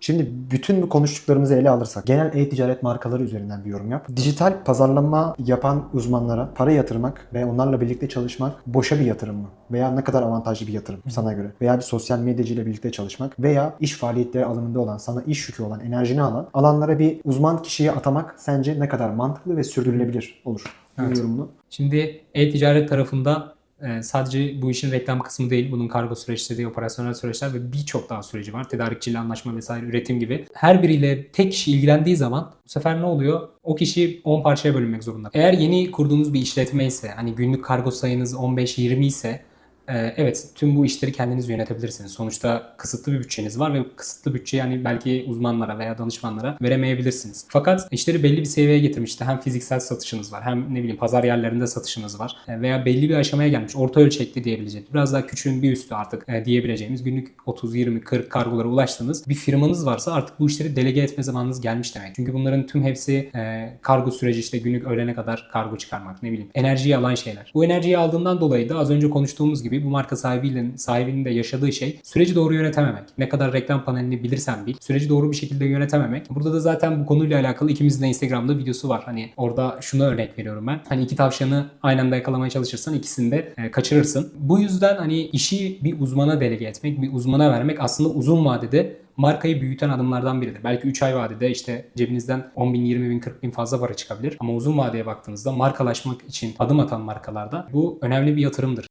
Şimdi bütün bu konuştuklarımızı ele alırsak genel e-ticaret markaları üzerinden bir yorum yap. Dijital pazarlama yapan uzmanlara para yatırmak ve onlarla birlikte çalışmak boşa bir yatırım mı? Veya ne kadar avantajlı bir yatırım sana göre? Veya bir sosyal medyacıyla birlikte çalışmak veya iş faaliyetleri alanında olan, sana iş yükü olan, enerjini alan alanlara bir uzman kişiyi atamak sence ne kadar mantıklı ve sürdürülebilir olur? Evet. yorumunu. Şimdi e-ticaret tarafında e, sadece bu işin reklam kısmı değil. Bunun kargo süreçleri, operasyonel süreçler ve birçok daha süreci var. Tedarikçiyle anlaşma vesaire, üretim gibi. Her biriyle tek kişi ilgilendiği zaman bu sefer ne oluyor? O kişi 10 parçaya bölünmek zorunda. Eğer yeni kurduğunuz bir işletme ise, hani günlük kargo sayınız 15-20 ise evet tüm bu işleri kendiniz yönetebilirsiniz. Sonuçta kısıtlı bir bütçeniz var ve kısıtlı bütçeyi hani belki uzmanlara veya danışmanlara veremeyebilirsiniz. Fakat işleri belli bir seviyeye getirmiş. İşte hem fiziksel satışınız var hem ne bileyim pazar yerlerinde satışınız var E, veya belli bir aşamaya gelmiş. Orta ölçekli diyebileceğimiz. Biraz daha küçüğün bir üstü artık e, diyebileceğimiz günlük 30, 20, 40 kargolara ulaştığınız bir firmanız varsa artık bu işleri delege etme zamanınız gelmiş demek. Çünkü bunların tüm hepsi e, kargo süreci işte günlük öğlene kadar kargo çıkarmak ne bileyim enerjiyi alan şeyler. Bu enerjiyi aldığından dolayı da az önce konuştuğumuz gibi bu marka sahibiyle sahibinin de yaşadığı şey süreci doğru yönetememek. Ne kadar reklam panelini bilirsen bil süreci doğru bir şekilde yönetememek. Burada da zaten bu konuyla alakalı ikimizin de Instagram'da videosu var. Hani orada şuna örnek veriyorum ben. Hani iki tavşanı aynı anda yakalamaya çalışırsan ikisini de e, kaçırırsın. Bu yüzden hani işi bir uzmana delege etmek, bir uzmana vermek aslında uzun vadede markayı büyüten adımlardan biridir. Belki 3 ay vadede işte cebinizden 10 bin, 20 bin, 40 bin fazla para çıkabilir. Ama uzun vadeye baktığınızda markalaşmak için adım atan markalarda bu önemli bir yatırımdır.